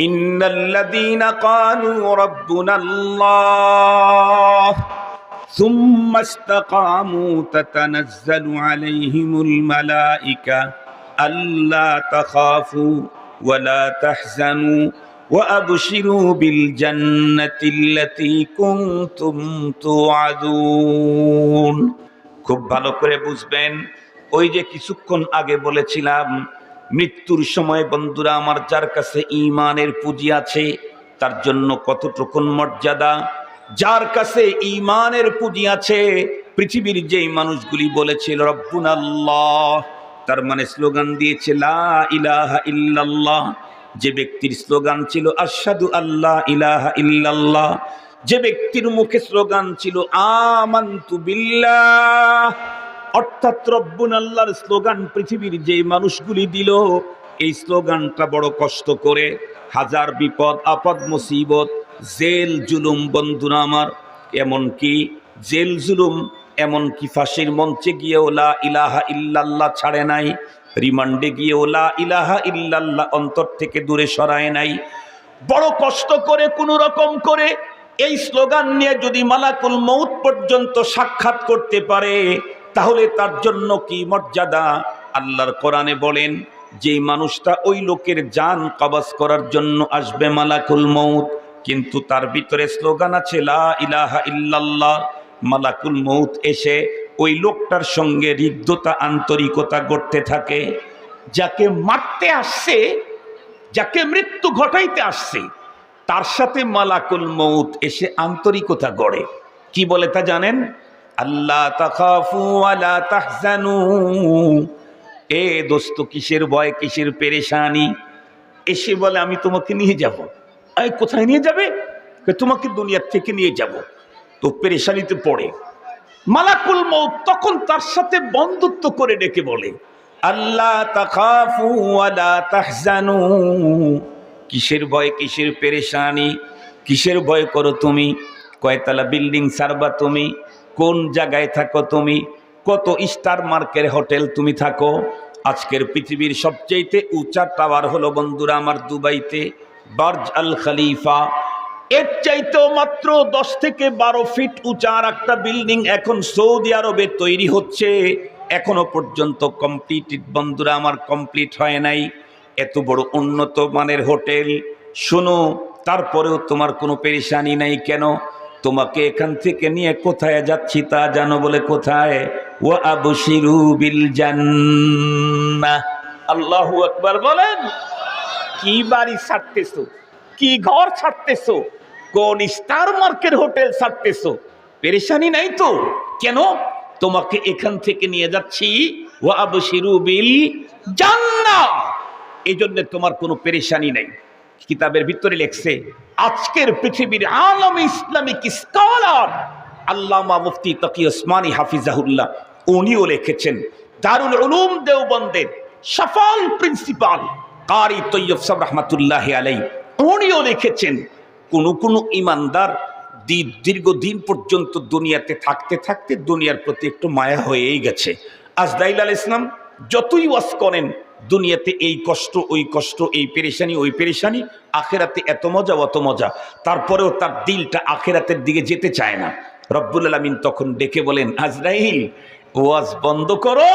إن الذين قالوا ربنا الله ثم استقاموا تتنزل عليهم الملائكة ألا تخافوا ولا تحزنوا وأبشروا بالجنة التي كنتم توعدون খুব ভালো করে বুঝবেন ওই যে কিছুক্ষণ আগে বলেছিলাম মৃত্যুর সময় বন্ধুরা আমার যার কাছে ইমানের পুঁজি আছে, তার জন্য কতটুকুন মর্যাদা? যার কাছে ইমানের পুঁজি আছে, পৃথিবীর যেই মানুষগুলি বলেছিল রব্বুন আল্লাহ তার মানে স্লোগান দিয়েছে, লা ইলাহা ইল্লাল্লাহ যে ব্যক্তির স্লোগান ছিল, আশহাদু আল্লাহ ইলাহা ইল্লাল্লাহ যে ব্যক্তির মুখে স্লোগান ছিল, আমান্তু বিল্লাহ অর্থাৎ রব্বুন আল্লাহর স্লোগান পৃথিবীর যে মানুষগুলি দিল, এই স্লোগানটা বড় কষ্ট করে, হাজার বিপদ, আপদ, মুসিবত, জেল, জুলুম, বন্ধুরা আমার, এমনকি জেল, জুলুম, এমনকি ফাঁসির মঞ্চে গিয়ে ওলা ইলাহা ইল্লাল্লাহ ছাড়ে নাই, রিমান্ডে গিয়ে ওলা ইলাহা ইল্লাল্লাহ অন্তর থেকে দূরে সরায় নাই। বড় কষ্ট করে, কোনো রকম করে এই স্লোগান নিয়ে যদি মালাকুল মৌত পর্যন্ত সাক্ষাৎ করতে পারে তাহলে তার জন্য কি মর্যাদা? আল্লাহর কোরআনে বলেন, যেই মানুষটা ওই লোকের জান কবাজ করার জন্য আসবে মালাকুল মৌত কিন্তু তার ভিতরে স্লোগান আছে, লা ইলাহা ইল্লাল্লাহ। মালাকুল মৌত এসে ওই লোকটার সঙ্গে হৃদ্যতা, আন্তরিকতা গড়তে থাকে, যাকে মারতে আসছে, যাকে মৃত্যু ঘটাইতে আসছে, তার সাথে মালাকুল মৌত এসে আন্তরিকতা গড়ে। কি বলে তা জানেন? আল্লাহ তাখাফু আলা তাহজানু। এ দোস্ত, কিসের ভয়, কিসের পেরেশানি? এসে বলে, আমি তোমাকে নিয়ে যাব। এই কোথায় নিয়ে যাবে? তোমাকে দুনিয়ার থেকে নিয়ে যাব। তো পেরেশানিতে পড়ে। মালাকুল মৌত তখন তার সাথে বন্ধুত্ব করে ডেকে বলে আল্লাহ তাখাফু আলা তাহজানু। কিসের ভয়, কিসের পেরেশানি? কিসের ভয় করো তুমি? কয়তলা বিল্ডিং সারবা তুমি? কোন জায়গায় থাকো তুমি? কত স্টার মার্কের হোটেল তুমি থাকো? আজকের পৃথিবীর সবচেয়েতে উঁচা টাওয়ার হলো বন্ধুরা আমার দুবাইতে, বার্জ আল খালিফা। এর চাইতেও মাত্র দশ থেকে বারো ফিট উঁচা আর একটা বিল্ডিং এখন সৌদি আরবে তৈরি হচ্ছে। এখনও পর্যন্ত কমপ্লিটেড বন্ধুরা, আমার কমপ্লিট হয় নাই। এত বড় উন্নত মানের হোটেল, শোনো, তারপরেও তোমার কোনো পেরেশানি নাই কেন? তোমাকে এখান থেকে নিয়ে কোথায় যাচ্ছি তা জানো বলে কোথায়? ও আবশিরু বিল জান্নাহ। আল্লাহু আকবার বলেন, কি বাড়ি ছাড়তেছো? কি ঘর ছাড়তেছো? কোন স্টার মার্কের হোটেল ছাড়তেছো? পেরেশানি নাই তো? কেন? তোমাকে এখান থেকে নিয়ে যাচ্ছি ও আবশিরু বিল জান্নাহ। এই জন্য তোমার কোনো পেরেশানি নেই। কিতাবের ভিতরে লেখছে, আজকের পৃথিবীর আলম ইসলামিক স্কলার আল্লামা মুফতি তকি ওসমানী হাফিজাহুল্লাহ, উনিও লিখেছেন, দারুল উলুম দেওবন্দের সফল প্রিন্সিপাল কারি তৈয়ব সাহ রহমাতুল্লাহ আলাই উনিও লিখেছেন, কোন কোন ইমানদার দীর্ঘদিন পর্যন্ত দুনিয়াতে থাকতে থাকতে দুনিয়ার প্রতি একটু মায়া হয়েই গেছে। আজদাইল আল ইসলাম যতই ওয়াজ করেন দুনিয়াতে এই কষ্ট, ওই কষ্ট, এই পেরেশানি, ওই পেরেশানি, আখেরাতে এত মজা, অত মজা। তারপরেও তার দিলটা আখেরাতের দিকে যেতে চায় না। রব্বুল আলমিন তখন ডেকে বলেন, আজরাইল, ওয়াজ বন্ধ করো।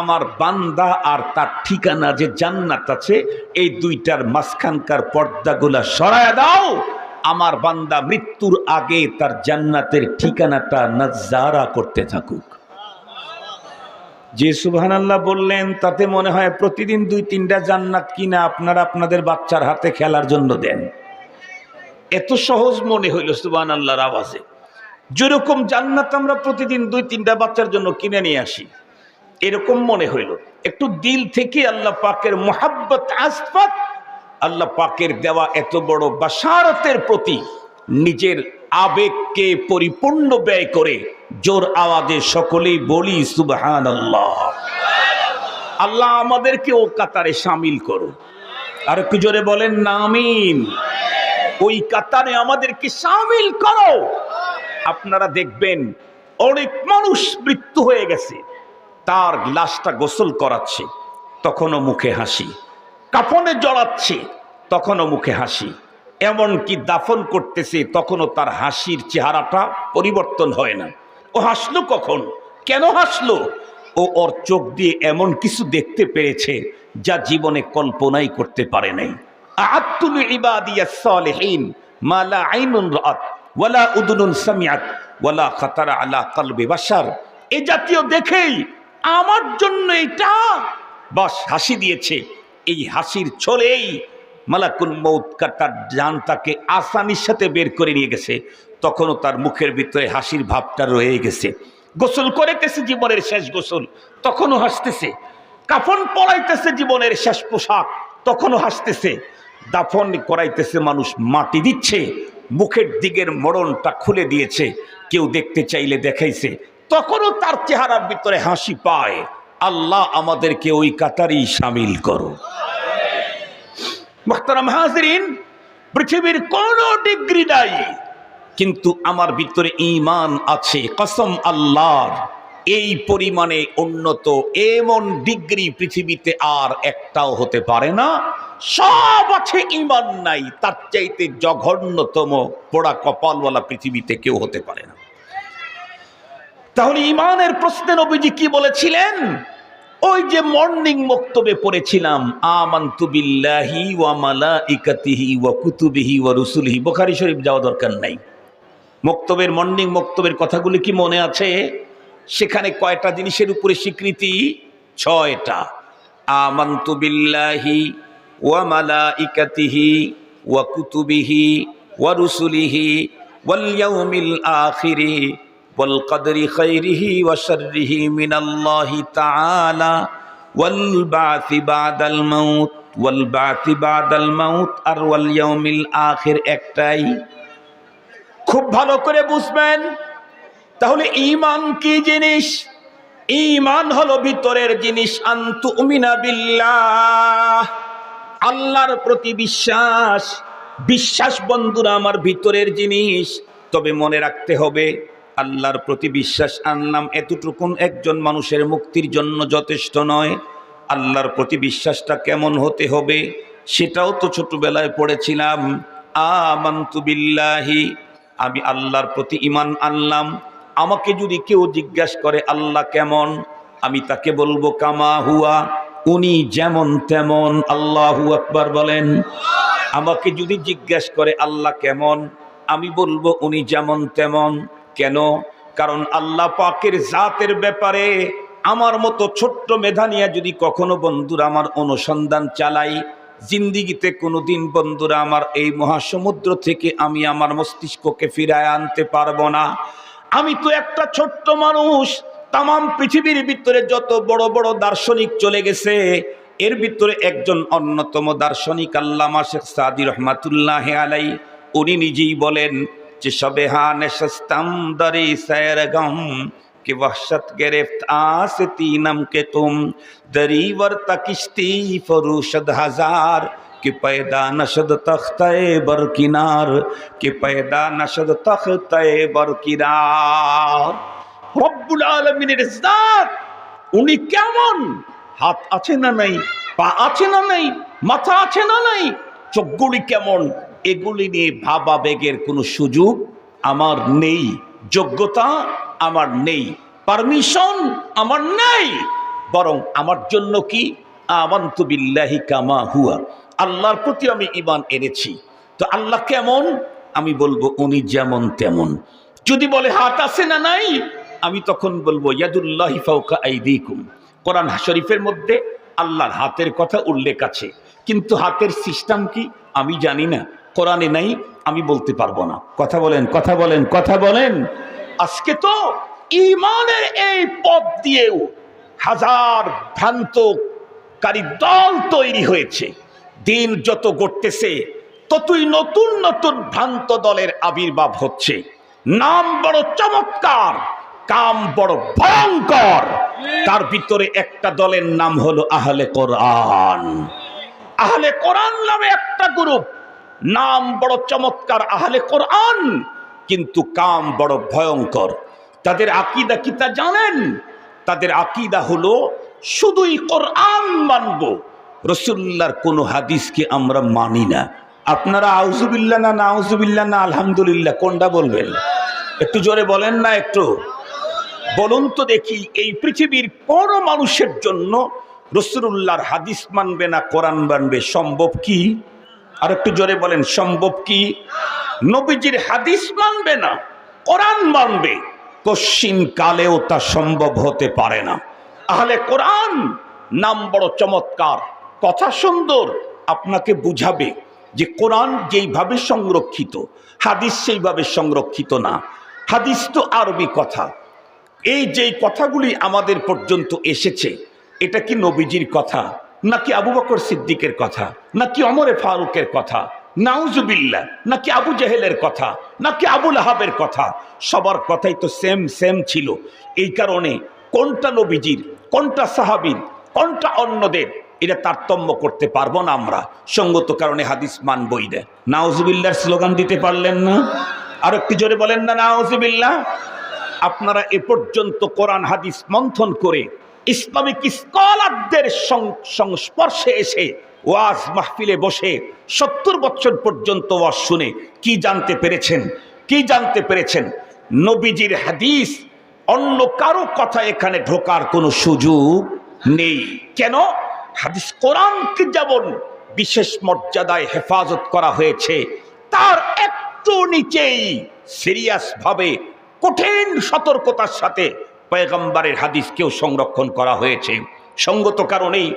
আমার বান্দা আর তার ঠিকানা যে জান্নাত আছে, এই দুইটার মাঝখানকার পর্দাগুলা সরায় দাও। আমার বান্দা মৃত্যুর আগে তার জান্নাতের ঠিকানাটা নাজারা করতে থাকুক। যে সুবহান আল্লাহ বললেন, তাতে মনে হয় প্রতিদিন দুই, তিনটা জান্নাত কিনা আপনারা আপনাদের বাচ্চার হাতে খেলার জন্য দেন। এত সহজ মনে হইল সুবহান আল্লাহর আওয়াজে। যেরকম জান্নাত আমরা প্রতিদিন দুই, তিনটা বাচ্চার জন্য কিনে নিয়ে আসি, এরকম মনে হইল। একটু দিল থেকে আল্লাহ পাকের মোহাব্বত আসফাত আল্লাহ পাকের দেওয়া এত বড় বাসারতের প্রতি নিজের আবেগকে পরিপূর্ণ ব্যয় করে জোর আওয়াজে সকলেই বলি সুবহান আল্লাহ আল্লাহ আমাদেরকে ও কাতারে সামিল করো আর একটু জোরে বলেন নামিন ওই কাতারে আমাদেরকে সামিল করো। আপনারা দেখবেন অনেক মানুষ মৃত্যু হয়ে গেছে, তার লাশটা গোসল করাচ্ছে, তখনও মুখে হাসি। কাফনে জড়াচ্ছে, তখনও মুখে হাসি। এমনকি দাফন করতেছে, তখনও তার হাসির চেহারাটা পরিবর্তন হয় না। ও হাসলো কখন? কেন হাসলো? ও ওর চোখ দিয়ে এমন কিছু দেখতে পেরেছে যা জীবনে কল্পনাই করতে পারে নাই। আত্তুল ইবাদিয়াস সালিহিন, মা লা আইনুন রাআত ওয়ালা উদুনুন সামিআত ওয়ালা খাতারা আলা কলবি বাশার। এ জাতীয় দেখেই আমার জন্য এটা। বাস হাসি দিয়েছে। এই হাসির ছলেই মালাকুল মৌত তার জান তাকে আসানির সাথে বের করে নিয়ে গেছে। তখনও তার মুখের ভিতরে হাসির ভাবটা রয়ে গেছে। গোসল করেতেছে জীবনের শেষ গোসল, তখনও হাসতেছে। কাফন পড়াইতেছে জীবনের শেষ পোশাক, তখনও হাসতেছে। দাফন করাইতেছে মানুষ মাটি দিচ্ছে, মুখের দিকের মরণটা খুলে দিয়েছে। কেউ দেখতে চাইলে দেখাইছে, তখনও তার চেহারার ভিতরে হাসি পায়। আল্লাহ আমাদেরকে ওই কাতারই সামিল করো। মোহতারাম হাজরিন, পৃথিবীর কোন ডিগ্রি নাই কিন্তু আমার ভিতরে ঈমান আছে, কসম আল্লাহর। এই পরিমাণে উন্নত, এমন ডিগ্রি পৃথিবীতে আর একটাও হতে পারে না। সব আছে, ঈমান নাই, তার চাইতে জঘন্যতম পোড়া কপালওয়ালা পৃথিবীতে কেউ হতে পারে না। তাহলে ইমানের প্রশ্নে নবীজি কি বলেছিলেন? ওই যে মর্নিং বক্তব্যে পড়েছিলাম, আমান্তু বিল্লাহি ওয়া মালাইকাতিহি ওয়া কুতুবিহি ওয়া রুসুলিহি। বুখারী শরীফ যাওয়া দরকার নাই। মক্তবের মর্নিং মক্তবের কথাগুলি কি মনে আছে? সেখানে কয়টা জিনিসের উপরে স্বীকৃতি? ছয়টা। আমান্তু বিল্লাহি ওয়া মালাইকাতিহি ওয়া কুতুবিহি ওয়া রুসুলিহি ওয়াল ইয়াউমিল আখিরি। والقدر خيره وشره من الله تعالى والبعث بعد الموت والبعث بعد الموت আর واليوم الآخر একটাই খুব ভালো করে বুঝবেন তাহলে ঈমান কি জিনিস ঈমান হলো ভিতরের জিনিস আন্তু উমিনা বিল্লাহ আল্লাহর প্রতি বিশ্বাস বিশ্বাস বন্ধুরা আমার ভিতরের জিনিস তবে মনে রাখতে হবে আল্লাহর প্রতি বিশ্বাস আনলাম এতটুকুন একজন মানুষের মুক্তির জন্য যথেষ্ট নয়। আল্লাহর প্রতি বিশ্বাসটা কেমন হতে হবে সেটাও তো ছোটবেলায় পড়েছিলাম। বিল্লাহি, আমি আল্লাহর প্রতি ইমান আনলাম। আমাকে যদি কেউ জিজ্ঞাসা করে, আল্লাহ কেমন? আমি তাকে বলব, কামা হুয়া। উনি যেমন তেমন, আল্লাহু আকবার বলেন। আমাকে যদি জিজ্ঞাসা করে, আল্লাহ কেমন? আমি বলব, উনি যেমন তেমন। কেন? কারণ আল্লাহ পাকের জাতের ব্যাপারে আমার মতো ছোট্ট মেধা নিয়ে যদি কখনো বন্ধুরা আমার অনুসন্ধান চালাই, জিন্দিগিতে কোনোদিন বন্ধুরা আমার এই মহাসমুদ্র থেকে আমি আমার মস্তিষ্ককে ফিরায় আনতে পারব না। আমি তো একটা ছোট্ট মানুষ তাম পৃথিবীর ভিতরে যত বড় বড় দার্শনিক চলে গেছে, এর ভিতরে একজন অন্যতম দার্শনিক আল্লামা শেখ সাদি রহমাতুল্লাহ আলাই উনি নিজেই বলেন شب ہاں نشستم دری سیر غم کہ وحشت گرفت آس تینم کے تم دری ور تکشتی فروشد ہزار کہ پیدا نشد تخت بر کنار کہ پیدا نشد تخت بر کنار রব্বুল বুলালমিনের ইজদাত উনি কেমন হাত আছে না নাই পা আছে না নাই মাথা আছে না নাই চোখগুলি কেমন এগুলি নিয়ে ভাবাবেগের কোনো সুযোগ আমার নেই। যোগ্যতা আমার নেই। পারমিশন আমার নেই। বরং আমার জন্য কি? আমান্তু বিল্লাহি কামা হুয়া। আল্লাহর প্রতি আমি ইমান এনেছি। তো আল্লাহ কেমন? আমি বলব উনি যেমন তেমন। যদি বলে, হাত আছে না নাই? আমি তখন বলব, ইয়াদুল্লাহি ফাউকা আইদিকুম। কোরআন শরীফের মধ্যে আল্লাহর হাতের কথা উল্লেখ আছে। কিন্তু হাতের সিস্টেম কি? আমি জানি না। কোরআনে নাই, আমি বলতে পারব না। কথা বলেন কথা বলেন কথা বলেন। আজকে তো ইমানের এই পথ দিয়েও হাজার ভ্রান্তকারী দল তৈরি হয়েছে। দিন যত গড়তেছে, ততই নতুন নতুন ভ্রান্ত দলের আবির্ভাব হচ্ছে। নাম বড় চমৎকার, কাম বড় ভয়ঙ্কর। তার ভিতরে একটা দলের নাম হলো আহলে কোরআন। আহলে কোরআন নামে একটা গ্রুপ নাম বড় চমৎকার আহলে কোরআন, কিন্তু কাম বড় ভয়ঙ্কর। তাদের আকিদা কি তা জানেন? তাদের আকিদা হলো, শুধুই কোরআন মানব। রসুল্লাহর কোনো হাদিসকে আমরা মানি না। আপনারা আউজুবিল্লা না না আউজুবিল্লা না, আলহামদুলিল্লাহ, কোনটা বলবেন? একটু জোরে বলেন না একটু। বলুন তো দেখি, এই পৃথিবীর কোন মানুষের জন্য রসুল্লাহর হাদিস মানবে না, কোরআন মানবে, সম্ভব কি? আর একটু জোরে বলেন, সম্ভব কি? নবীজির হাদিস মানবে না, কোরআন মানবে, কশ্চিন কালেও তা সম্ভব হতে পারে না। আহলে কোরআন, নাম বড় চমৎকার, কথা সুন্দর, আপনাকে বুঝাবে যে কোরআন যেইভাবে সংরক্ষিত, হাদিস সেইভাবে সংরক্ষিত না। হাদিস তো আরবি কথা। এই যেই কথাগুলি আমাদের পর্যন্ত এসেছে, এটা কি নবীজির কথা? নাকি আবু বকর সিদ্দিকের কথা, নাকি অমরে ফারুকের কথা নাউজুবিল্লা নাকি আবু জাহেলের কথা, নাকি আবুল আহাবের কথা, সবার কথাই তো সেম সেম ছিল। এই কারণে কোনটা নবীজির, কোনটা সাহাবির, কোনটা অন্যদের, এটা তারতম্য করতে পারব না আমরা। সঙ্গত কারণে হাদিস মানবই দেয় নাউজুবিল্লার স্লোগান দিতে পারলেন না। আর একটু জোরে বলেন না নাউজুবিল্লা আপনারা এ পর্যন্ত কোরআন, হাদিস মন্থন করে ইসলামিক স্কলারদের সংস্পর্শে এসে ওয়াজ মাহফিলে বসে সত্তর বছর পর্যন্ত ওয়াজ শুনে কি জানতে পেরেছেন? কি জানতে পেরেছেন? নবীজির হাদিস অন্য কারও কথা এখানে ঢোকার কোনো সুযোগ নেই। কেন? হাদিস কোরআনকে যেমন বিশেষ মর্যাদায় হেফাজত করা হয়েছে। তার একটু নিচেই সিরিয়াস ভাবে কঠিন সতর্কতার সাথে পয়গম্বরের হাদিসকেও সংরক্ষণ করা হয়েছে। সঙ্গত কারণেই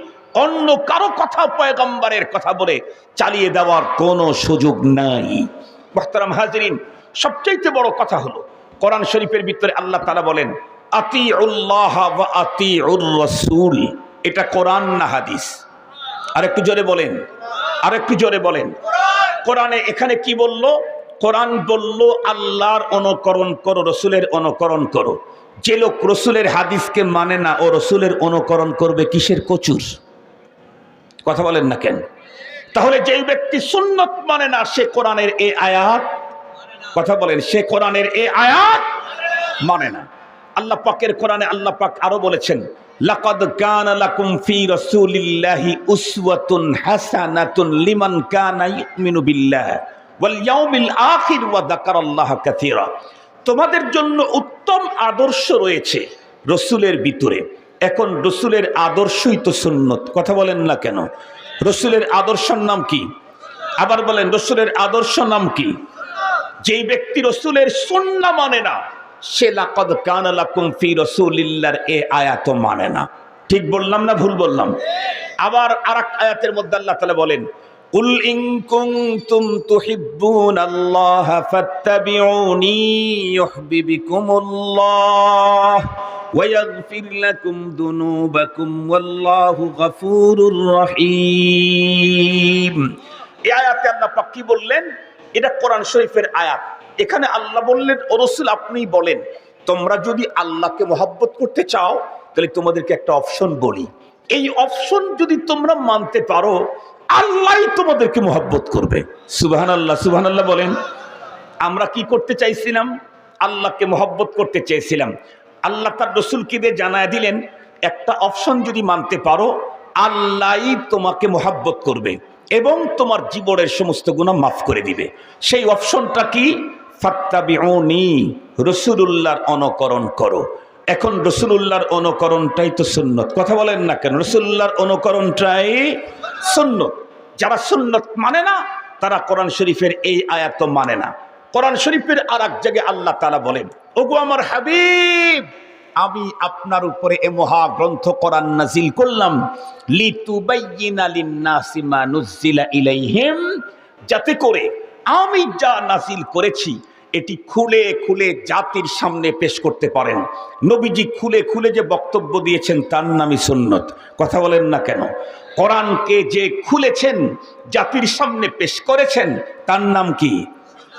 অন্য কারও কথা পয়গম্বরের কথা বলে চালিয়ে দেওয়ার কোনো সুযোগ নাই। মোহতারাম হাজরিন, সবচাইতে বড় কথা হলো, কোরআন শরীফের ভিতরে আল্লাহ তালা বলেন আতি উল্লাহ আতি উর রসুল। এটা কোরআন না হাদিস? আর একটু জোরে বলেন আর একটু জোরে বলেন। কোরআনে এখানে কি বলল? কোরআন বলল, আল্লাহর অনুকরণ করো, রসুলের অনুকরণ করো। যে লোক রসুলের হাদিসকে মানে না, ও রসুলের অনুকরণ করবে কিসের কচুর? কথা বলেন না কেন? তাহলে যেই ব্যক্তি সুন্নত মানে না, সে কোরআনের এ আয়াত কথা বলেন, সে কোরআনের এ আয়াত মানে না। আল্লাহ পাকের কোরআনে আল্লাহ পাক আরও বলেছেন, লাকাদ কানা লাকুম ফি রাসূলিল্লাহি উসওয়াতুন হাসানাতুন লিমান কানা ইউমিনু বিল্লাহ ওয়াল ইয়াউমিল আখির ওয়া যাকারাল্লাহ কাসীরা। তোমাদের জন্য উত্তম আদর্শ রয়েছে রসুলের ভিতরে। এখন রসুলের আদর্শই তো সুন্নত। কথা বলেন না কেন? রসুলের আদর্শের নাম কি? আবার বলেন, রসুলের আদর্শ নাম কি? যেই ব্যক্তি রসুলের সুন্না মানে না, সে লাকদ কান ফি রসুলিল্লাহর এ আয়াত মানে না। ঠিক বললাম না ভুল বললাম? আবার আর আয়াতের মধ্যে আল্লাহ তাআলা বলেন কুল ইন কুনতুম তুহিব্বুনাল্লাহ ফাত্তাবিউনি ইউহিব্বুকুমুল্লাহ ويغفر لكم ذنوبكم والله غفور رحيم এই আয়াতে আল্লাহ পাক কি বললেন এটা কোরআন শরীফের আয়াত এখানে আল্লাহ বললেন ও রসুল আপনি বলেন তোমরা যদি আল্লাহকে মহাব্বত করতে চাও তাহলে তোমাদেরকে একটা অপশন বলি এই অপশন যদি তোমরা মানতে পারো আল্লাহ তোমাদেরকে মহাব্বত করবে। সুবাহান আল্লাহ সুবাহান আল্লাহ বলেন। আমরা কি করতে চাইছিলাম? আল্লাহকে মহব্বত করতে চেয়েছিলাম। আল্লাহ তার রসুলকে দিয়ে জানায় দিলেন, একটা অপশন যদি মানতে পারো আল্লাহই তোমাকে মহাব্বত করবে এবং তোমার জীবনের সমস্ত গুণা মাফ করে দিবে। সেই অপশনটা কি? ফাত্তাবিউনি, রসুলুল্লাহর অনুকরণ করো। এখন রসুলুল্লাহর অনুকরণটাই তো সুন্নত। কথা বলেন না কেন? রসুল্লাহর অনুকরণটাই সুন্নত। যারা সুন্নত মানে না, তারা কোরআন শরীফের এই আয়াত মানে না। কোরআন শরীফের আর এক জায়গায় আল্লাহ তালা বলেন, ওগো আমার হাবিব, আমি আপনার উপরে এ মহা গ্রন্থ কোরআন নাজিল করলাম। নুজ্জিলা ইলাইহিম। যাতে করে আমি যা নাজিল করেছি, এটি খুলে খুলে জাতির সামনে পেশ করতে পারেন। নবীজি খুলে খুলে যে বক্তব্য দিয়েছেন, তার নামই সুন্নত। কথা বলেন না কেন? কোরআনকে যে খুলেছেন, জাতির সামনে পেশ করেছেন, তার নাম কি?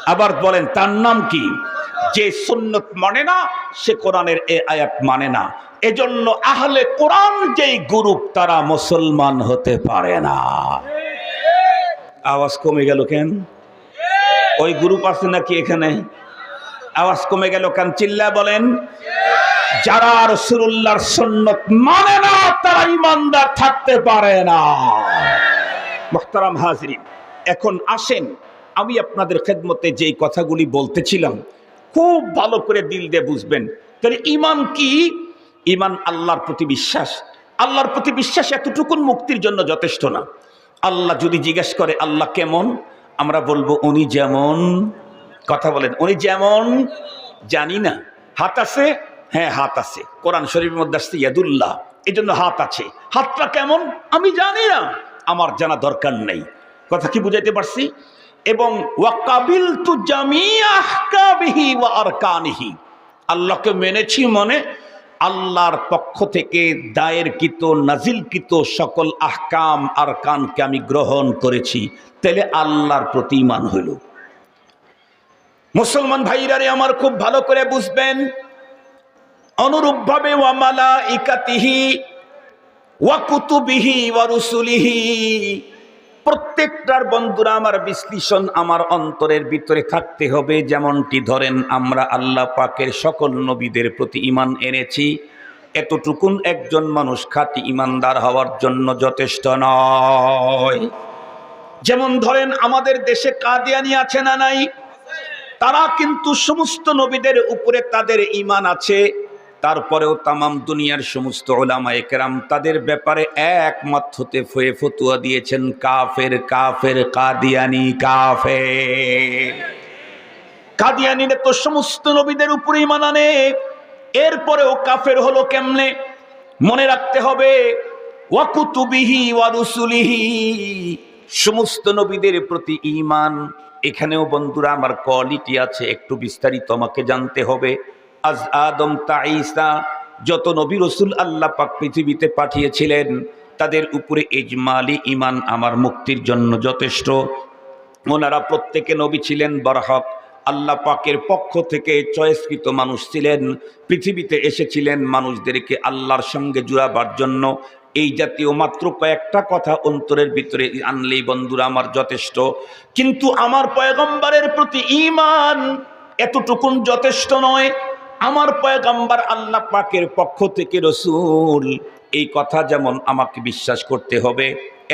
আবার বলেন, তার নাম কি? যে সুন্নত মানে না, সে কোরআনের এ আয়াত মানে না। এজন্য আহলে কোরআন যেই গ্রুপ, তারা মুসলমান হতে পারে না। আওয়াজ কমে গেল কেন? ওই গ্রুপ আছে নাকি এখানে? আওয়াজ কমে গেল কেন? চিল্লা বলেন। যারা রসুল্লাহর সুন্নত মানে না, তারা ইমানদার থাকতে পারে না। মোহতারাম হাজরিন, এখন আসেন, আমি আপনাদের খেদমতে যেই কথাগুলি বলতেছিলাম, খুব ভালো করে দিল দিয়ে বুঝবেন। তাহলে ইমান কি? ইমান আল্লাহর প্রতি বিশ্বাস। আল্লাহর প্রতি বিশ্বাস এতটুকুন মুক্তির জন্য যথেষ্ট না। আল্লাহ যদি জিজ্ঞেস করে, আল্লাহ কেমন? আমরা বলব, উনি যেমন। কথা বলেন, উনি যেমন? জানি না। হাত আছে? হ্যাঁ হাত আছে। কোরআন শরীফের মধ্যে আসছে ইয়াদুল্লাহ। এই জন্য হাত আছে। হাতটা কেমন? আমি জানি না। আমার জানা দরকার নেই। কথা কি বুঝাইতে পারছি? এবং ওয়াকাবিল তু জামিয়াহকাবিহি ওয়া আরকানিহি। আল্লাহকে মেনেছি মনে আল্লাহর পক্ষ থেকে দায়েরকৃত, নাজিলকৃত সকল আহকাম, আরকানকে আমি গ্রহণ করেছি। তাহলে আল্লাহর প্রতি ইমান হইল। মুসলমান ভাইরারে আমার খুব ভালো করে বুঝবেন। অনুরূপভাবে ওয়ামালা ইকাতিহি ওয়াকুতুবিহি প্রত্যেকটার বন্ধুরা আমার বিশ্লেষণ আমার অন্তরের ভিতরে থাকতে হবে। যেমনটি ধরেন, আমরা আল্লাহ পাকের সকল নবীদের প্রতি ইমান এনেছি। এতটুকুন একজন মানুষ খাঁটি ইমানদার হওয়ার জন্য যথেষ্ট নয়। যেমন ধরেন, আমাদের দেশে কাদিয়ানি আছে না নাই? তারা কিন্তু সমস্ত নবীদের উপরে তাদের ইমান আছে। তারপরেও তামাম দুনিয়ার সমস্ত ওলামা একরাম তাদের ব্যাপারে একমত হতে ফয়ে ফতুয়া দিয়েছেন, কাফের কাফের, কাদিয়ানি, কাফের। কাদিয়ানিরা তো সমস্ত নবীদের উপরে ইমান আনে এরপরেও কাফের হলো কেমনে? মনে রাখতে হবে, ওয়াকুতুবিহি ওয়ারুসুলিহি সমস্ত নবীদের প্রতি ইমান এখানেও বন্ধুরা, আমার কোয়ালিটি আছে, একটু বিস্তারিত আমাকে জানতে হবে। আজ আদম তাইসা যত নবী রসুল আল্লাহ পাক পৃথিবীতে পাঠিয়েছিলেন, তাদের উপরে ইজমালি ইমান আমার মুক্তির জন্য যথেষ্ট। ওনারা প্রত্যেকে নবী ছিলেন বরহক। আল্লাহ পাকের পক্ষ থেকে চয়েসকৃত মানুষ ছিলেন, পৃথিবীতে এসেছিলেন মানুষদেরকে আল্লাহর সঙ্গে জুড়াবার জন্য। এই জাতীয় মাত্র কয়েকটা কথা অন্তরের ভিতরে আনলেই বন্ধুরা আমার যথেষ্ট। কিন্তু আমার পয়গম্বরের প্রতি ইমান এতটুকুন যথেষ্ট নয় আমার পয়গম্বর আল্লাহ পাকের পক্ষ থেকে রসুল, এই কথা যেমন আমাকে বিশ্বাস করতে হবে,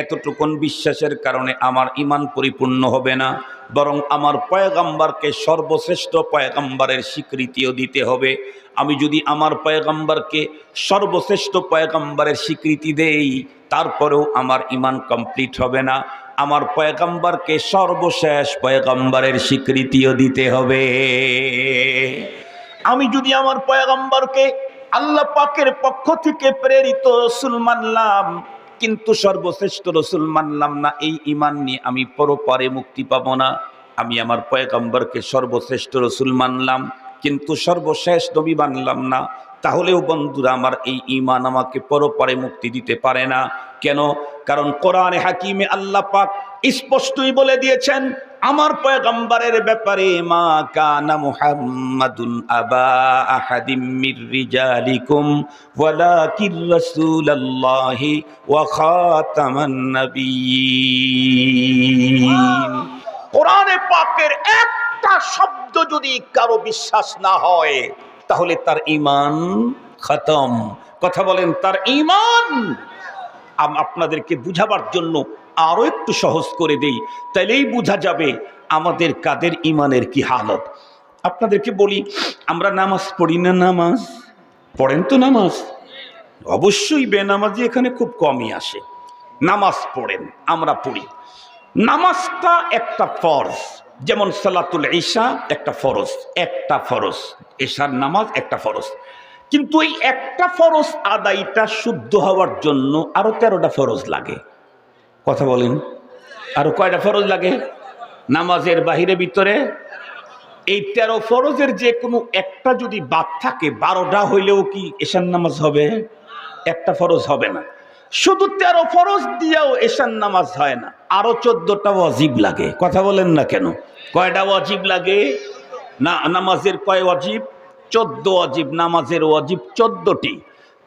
এতটুকুন বিশ্বাসের কারণে আমার ইমান পরিপূর্ণ হবে না, বরং আমার পয়গাম্বারকে সর্বশ্রেষ্ঠ পয়গাম্বারের স্বীকৃতিও দিতে হবে। আমি যদি আমার পয়গাম্বারকে সর্বশ্রেষ্ঠ পয়গাম্বারের স্বীকৃতি দেই, তারপরেও আমার ইমান কমপ্লিট হবে না। আমার পয়গাম্বারকে সর্বশেষ পয়গাম্বারের স্বীকৃতিও দিতে হবে। আমি যদি আমার পয়গাম্বারকে আল্লাহ পাকের পক্ষ থেকে প্রেরিত রসুল মানলাম, কিন্তু সর্বশ্রেষ্ঠ রসুল মানলাম না, এই ইমান নিয়ে আমি পরপারে মুক্তি পাব না। আমি আমার পয়গম্বরকে সর্বশ্রেষ্ঠ রসুল মানলাম, কিন্তু সর্বশেষ নবী মানলাম না। তাহলেও বন্ধুরা, আমার এই ইমান আমাকে পরপারে মুক্তি দিতে পারে না। কেন? কারণ কোরআনে হাকিমে আল্লাহ পাক স্পষ্টই বলে দিয়েছেন, আমার পয়গম্বরের ব্যাপারে মা কানা মুহাম্মাদুন আবা আহাদিম মির রিজালিকুম, ওয়ালাকির রাসূলুল্লাহি ওয়া খাতামান নাবিয়্যিন কোরআনে পাকের একটা শব্দ যদি কারও বিশ্বাস না হয়, তাহলে তার ঈমান খতম। কথা বলেন, তার ঈমান। আপনাদেরকে বুঝাবার জন্য আরও একটু সহজ করে দেই, তাইলেই বোঝা যাবে আমাদের কাদের ইমানের কি হালত। আপনাদেরকে বলি, আমরা নামাজ পড়ি না নামাজ? পড়েন তো নামাজ? অবশ্যই বেনামাজি এখানে খুব কমই আসে। নামাজ পড়েন, আমরা পড়ি। নামাজটা একটা ফরজ, যেমন সালাতুল ঈশা একটা ফরজ একটা ফরজ। এশার নামাজ একটা ফরজ। কিন্তু এই একটা ফরজ আদায়টা শুদ্ধ হওয়ার জন্য আরও তেরোটা ফরজ লাগে। কথা বলেন। আরও কয়টা ফরজ লাগে? নামাজের বাহিরে, ভিতরে? এই তেরো ফরজের যে কোনো একটা যদি বাদ থাকে, বারোটা হইলেও কি এশার নামাজ হবে? একটা ফরজ হবে না। শুধু তেরো ফরজ দিয়েও এশার নামাজ হয় না। আরও চোদ্দটা অজিব লাগে। কথা বলেন না কেন? কয়টা অজিব লাগে? না, নামাজের কয় অজিব চোদ্দ অজিব নামাজের অজিব চোদ্দটি।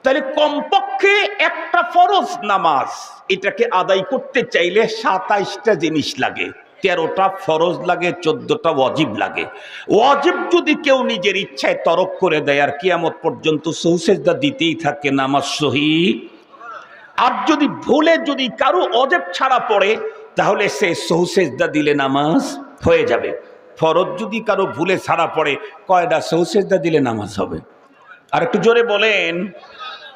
তাহলে কমপক্ষে একটা ফরজ নামাজ, এটাকে আদায় করতে চাইলে সাতাইশটা জিনিস লাগে। তেরোটা ফরজ লাগে, চোদ্দটা ওয়াজিব লাগে। ওয়াজিব যদি কেউ নিজের ইচ্ছায় তরক করে দেয়, আর কিয়ামত পর্যন্ত সৌসেজদা দিতেই থাকে, নামাজ সহি। আর যদি ভুলে যদি কারও অজেব ছাড়া পড়ে, তাহলে সে সৌসেজদা দিলে নামাজ হয়ে যাবে। ফরজ যদি কারও ভুলে ছাড়া পড়ে কয়টা সৌসেজদা দিলে নামাজ হবে? আর একটু জোরে বলেন।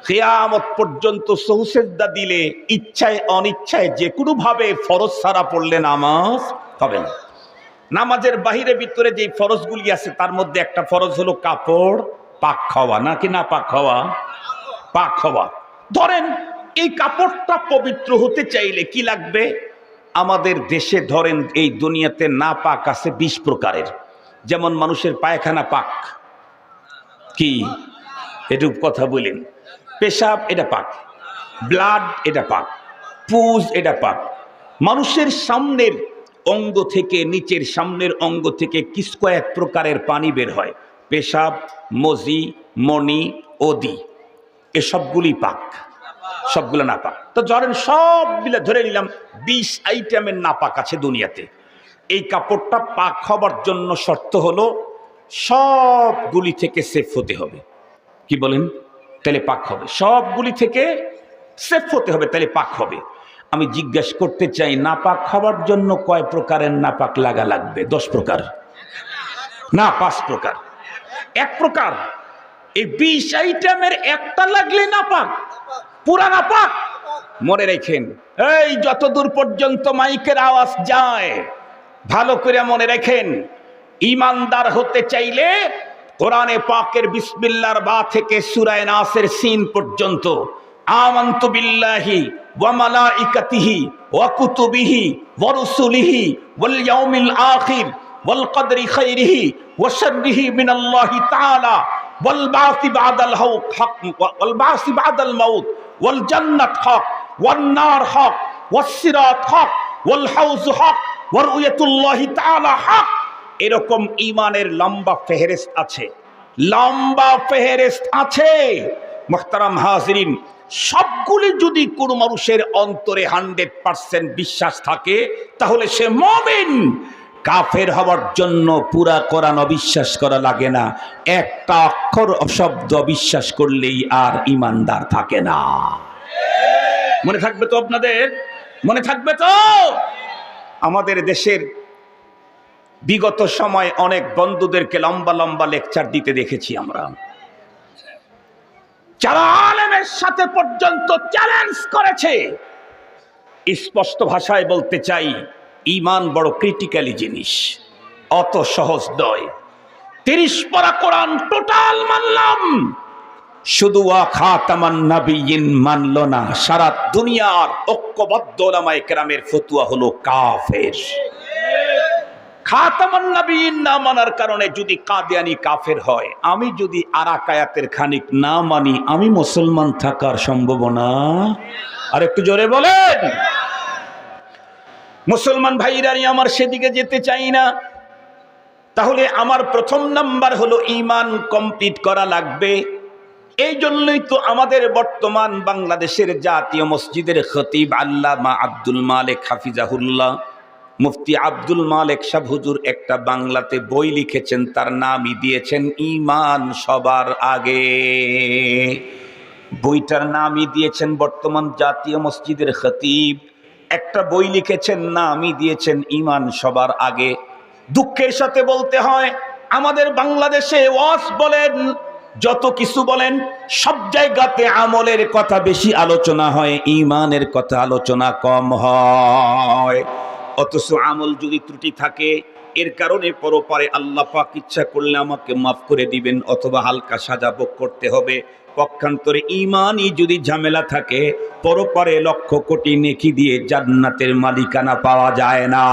কেয়ামত পর্যন্ত সৌসেজদা দিলে ইচ্ছায় অনিচ্ছায় যে কোনো ভাবে ফরজ সারা পড়লে নামাজ হবে না। নামাজের বাহিরে ভিতরে যে ফরজগুলি আছে, তার মধ্যে একটা ফরজ হলো কাপড়, পাক খাওয়া। নাকি না পাক খাওয়া? পাক খাওয়া। ধরেন এই কাপড়টা পবিত্র হতে চাইলে কি লাগবে? আমাদের দেশে ধরেন এই দুনিয়াতে না পাক আছে বিশ প্রকারের। যেমন মানুষের পায়খানা পাক। কি? এটুক কথা বলেন। পেশাব এটা পাক ব্লাড এটা পাক পুজ এটা পাক মানুষের সামনের অঙ্গ থেকে নিচের সামনের অঙ্গ থেকে কিস কয়েক প্রকারের পানি বের হয়, পেশাব, মজি, মণি, ওদি, এসবগুলি পাক, সবগুলো না পাক। তো ধরেন সবগুলো ধরে নিলাম, বিশ আইটেমের না পাক আছে দুনিয়াতে। এই কাপড়টা পাক হবার জন্য শর্ত হলো, সবগুলি থেকে সেফ হতে হবে। কি বলেন? তাহলে পাক হবে। সবগুলি থেকে সেফ হতে হবে তাহলে পাক হবে। আমি জিজ্ঞাসা করতে চাই না পাক হবার জন্য কয় প্রকারের না পাক লাগা লাগবে? দশ প্রকার। না, পাঁচ প্রকার। এক প্রকার, এই বিশ আইটেমের একটা লাগলে না পাক পুরা না পাক মনে রেখেন, এই যতদূর পর্যন্ত মাইকের আওয়াজ যায়, ভালো করে মনে রেখেন, ইমানদার হতে চাইলে কোরআনে পাকের বিসমিল্লার বা থেকে সুরায় নাসের সিন পর্যন্ত, আমান্তু বিল্লাহি ওয়া মালাইকাতিহি ওয়া কুতুবিহি ওয়া রুসুলিহি ওয়াল ইয়াউমিল আখির ওয়াল কদরি খাইরিহি ওয়া শাররিহি মিনাল্লাহি তাআলা ওয়াল বাসি বাদাল হক, ওয়াল বাসি বাদাল মাউত, ওয়াল হক, ওয়ান হক, ওয়াস হক, ওয়াল হক, ওয়া রুয়াতুল্লাহি হক। এরকম ইমানের লম্বা ফেহরিস্ত আছে। লম্বা ফেহরিস্ত আছে। মোহতারাম হাজরিন, সবগুলি যদি কোনো মানুষের অন্তরে হান্ড্রেড পার্সেন্ট বিশ্বাস থাকে, তাহলে সে মমিন। কাফের হওয়ার জন্য পুরা কোরআন অবিশ্বাস করা লাগে না। একটা অক্ষর শব্দ অবিশ্বাস করলেই আর ইমানদার থাকে না। মনে থাকবে তো আপনাদের? মনে থাকবে তো? আমাদের দেশের বিগত সময় অনেক বন্ধুদেরকে লম্বা লম্বা লেকচার দিতে দেখেছি আমরা। যারা আলেমের সাথে পর্যন্ত চ্যালেঞ্জ করেছে, স্পষ্ট ভাষায় বলতে চাই, ইমান বড় ক্রিটিক্যালি জিনিস, অত সহজ নয়। তিরিশ পরা কোরআন টোটাল মানলাম। শুধু মানল না, সারা দুনিয়ার ঐক্যবদ্ধ ওলামায়ে কেরামের ফতুয়া হলো কাফের। খাতামান নাবিয়িন না মানার কারণে যদি কাদিয়ানি কাফের হয়, আমি যদি আরাকায়াতের খানিক না মানি, আমি মুসলমান থাকার সম্ভাবনা। আর একটু জোরে বলেন। মুসলমান ভাইরানি আমার সেদিকে যেতে চাই না। তাহলে আমার প্রথম নাম্বার হলো ইমান কমপ্লিট করা লাগবে। এই জন্যই তো আমাদের বর্তমান বাংলাদেশের জাতীয় মসজিদের খতিব আল্লামা আব্দুল মালেক হাফিজাহুল্লাহ মুফতি আব্দুল মালেক সাহ হুজুর একটা বাংলাতে বই লিখেছেন, তার নামই দিয়েছেন ইমান সবার আগে। বইটার নামই দিয়েছেন বর্তমান জাতীয় মসজিদের খতিব। একটা বই লিখেছেন, নামই দিয়েছেন ইমান সবার আগে। দুঃখের সাথে বলতে হয়, আমাদের বাংলাদেশে ওয়াস বলেন, যত কিছু বলেন, সব জায়গাতে আমলের কথা বেশি আলোচনা হয় ইমানের কথা আলোচনা কম হয়। অথচ আমল যদি ত্রুটি থাকে, এর কারণে পরপারে আল্লাহ পাক ইচ্ছা করলে আমাকে মাফ করে দিবেন অথবা হালকা সাজা ভোগ করতে হবে। পক্ষান্তরে ইমানই যদি ঝামেলা থাকে, পরপারে লক্ষ কোটি নেকি দিয়ে জান্নাতের মালিকানা পাওয়া যায় না।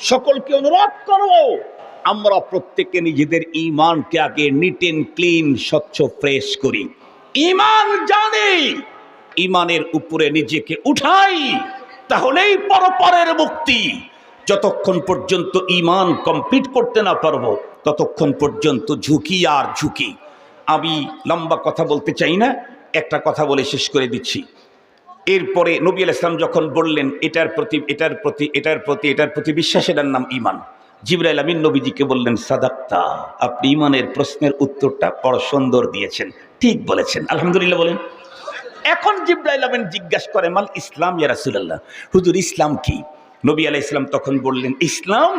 সকলকে অনুরোধ করব, আমরা প্রত্যেকে নিজেদের ইমানকে আগে নিট এন্ড ক্লিন স্বচ্ছ ফ্রেশ করি। ইমান জানে, ইমানের উপরে নিজেকে উঠাই। তাহলেই পরপরের মুক্তি। যতক্ষণ পর্যন্ত ইমান কমপ্লিট করতে না পারব, ততক্ষণ পর্যন্ত ঝুঁকি আর ঝুঁকি। আমি লম্বা কথা বলতে চাই না, একটা কথা বলে শেষ করে দিচ্ছি। এরপরে নবী আল ইসলাম যখন বললেন, এটার প্রতি এটার প্রতি এটার প্রতি এটার প্রতি বিশ্বাস, এটার নাম ইমান জিবরাইল আমিন নবীজিকে বললেন, সাদাক্তা, আপনি ইমানের প্রশ্নের উত্তরটা বড় সুন্দর দিয়েছেন। ঠিক বলেছেন। আলহামদুলিল্লাহ বলেন। এখন জিব্রাইল আমিন জিজ্ঞাসা করে, মাল ইসলাম ইয়া রাসূলুল্লাহ? হুজুর, ইসলাম কি? নবী আলাইহিস ইসলাম তখন বললেন, ইসলাম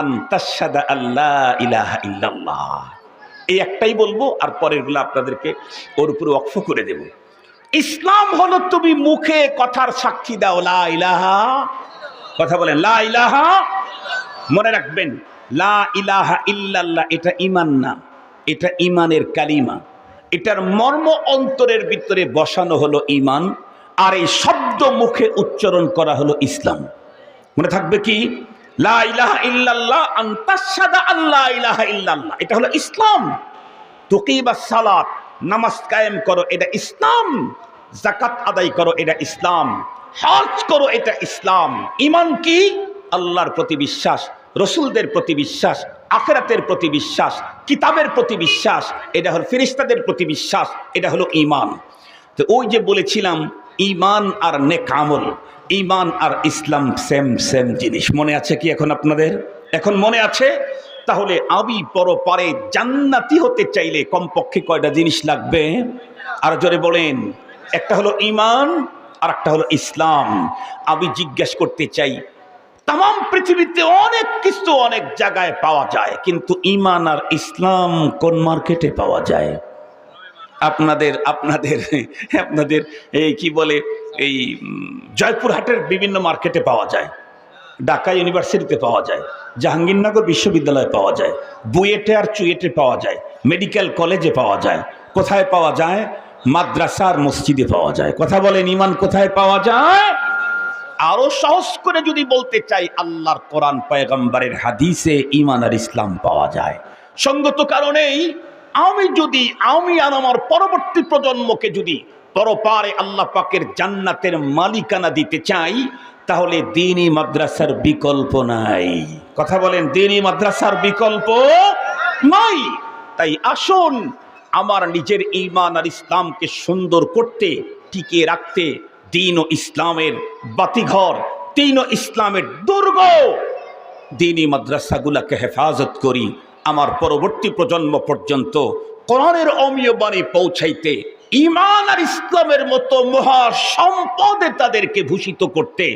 আন্তাশাদা আল্লাহ ইলাহা ইল্লাল্লাহ। এই একটাই বলব, আর পরেরগুলো আপনাদেরকে ওর উপরে অক্ষ করে দেব। ইসলাম হলো তুমি মুখে কথার সাক্ষী দাও, লা ইলাহা কথা বলেন, লা ইলাহা মনে রাখবেন, লা ইলাহা ইল্লাল্লাহ, এটা ইমান না, এটা ইমানের কালিমা। এটার মর্ম অন্তরের ভিতরে বসানো হলো ইমান আর এই শব্দ মুখে উচ্চারণ করা হলো ইসলাম। মনে থাকবে কি? এটা হলো ইসলাম। তুকিবা সালাত, নামাজ কায়েম করো, এটা ইসলাম। জাকাত আদায় করো, এটা ইসলাম। হজ করো, এটা ইসলাম। ইমান কি? আল্লাহর প্রতি বিশ্বাস, রসুলদের প্রতি বিশ্বাস আখেরাতের প্রতি বিশ্বাস, কিতাবের প্রতি বিশ্বাস, এটা হলো ফিরিস্তাদের প্রতি বিশ্বাস, এটা হলো ইমান তো ওই যে বলেছিলাম ইমান আর নেকামল ইমান আর ইসলাম সেম সেম জিনিস। মনে আছে কি এখন আপনাদের? এখন মনে আছে? তাহলে আমি পরপারে জান্নাতি হতে চাইলে কমপক্ষে কয়টা জিনিস লাগবে? আর জোরে বলেন, একটা হলো ইমান আর একটা হলো ইসলাম। আমি জিজ্ঞেস করতে চাই তাম পৃথিবীতে অনেক কিছু অনেক জায়গায় পাওয়া যায়, কিন্তু ইমান আর ইসলাম কোন মার্কেটে পাওয়া যায়? আপনাদের আপনাদের আপনাদের এই কি বলে, এই জয়পুরহাটের বিভিন্ন মার্কেটে পাওয়া যায়, ঢাকা ইউনিভার্সিটিতে পাওয়া যায়, জাহাঙ্গীরনগর বিশ্ববিদ্যালয়ে পাওয়া যায়, বুয়েটে আর চুয়েটে পাওয়া যায়, মেডিকেল কলেজে পাওয়া যায়, কোথায় পাওয়া যায়? মাদ্রাসার মসজিদে পাওয়া যায়। কথা বলেন ইমান কোথায় পাওয়া যায়? আরও সহজ করে যদি বলতে চাই, আল্লাহর কোরআন পয়গম্বরের হাদিসে ইমান আর ইসলাম পাওয়া যায়। সঙ্গত কারণেই আমি যদি, আমি আর আমার পরবর্তী প্রজন্মকে যদি পরপারে আল্লাহ পাকের জান্নাতের মালিকানা দিতে চাই, তাহলে দিনই মাদ্রাসার বিকল্প নাই। কথা বলেন, দিনই মাদ্রাসার বিকল্প নাই। তাই আসুন, আমার নিজের ইমান আর ইসলামকে সুন্দর করতে, টিকিয়ে রাখতে দিন ও ইসলামের বাতিঘর, দিন ও ইসলামের দুর্গ। দিনী মাদ্রাসাগুলাকে হেফাজত করি, আমার পরবর্তী প্রজন্ম পর্যন্ত কোরআনের অমীয় বাণী পৌঁছাইতে ইমান আর ইসলামের মতো মহা সম্পদে তাদেরকে ভূষিত করতে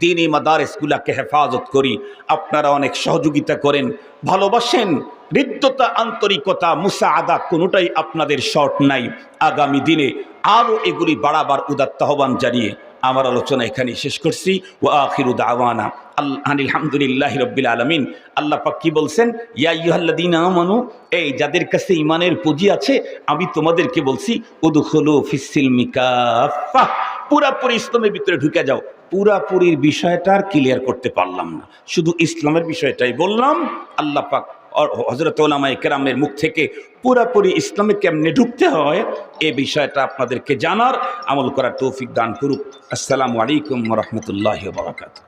দিনী মাদারেসগুলাকে হেফাজত করি। আপনারা অনেক সহযোগিতা করেন, ভালোবাসেন হৃদ্যতা, আন্তরিকতা মুসা আদা কোনোটাই আপনাদের শর্ট নাই। আগামী দিনে আরও এগুলি বাড়াবার উদাত্ত আহ্বান জানিয়ে আমার আলোচনা এখানে শেষ করছি। ও আখিরু দাওয়ানা। আল্লাহ আলহামদুলিল্লাহ রব্বিল আলমিন। আল্লাহ পাক কি বলছেন? ইয়া ইহাল্লাদিন আমানু, এই যাদের কাছে ইমানের পুঁজি আছে, আমি তোমাদেরকে বলছি, উদুখলু ফিসিল মিকাফা পুরাপুরি ইসলামের ভিতরে ঢুকে যাও। পুরাপুরির বিষয়টা আর ক্লিয়ার করতে পারলাম না। শুধু ইসলামের বিষয়টাই বললাম। আল্লাহ পাক হজরত ওলামা কেরামের মুখ থেকে পুরাপুরি ইসলামে কেমনে ঢুকতে হয়, এ বিষয়টা আপনাদেরকে জানার আমল করার তৌফিক দান করুক। আসসালামু আলাইকুম রহমতুল্লাহ বারাকাতু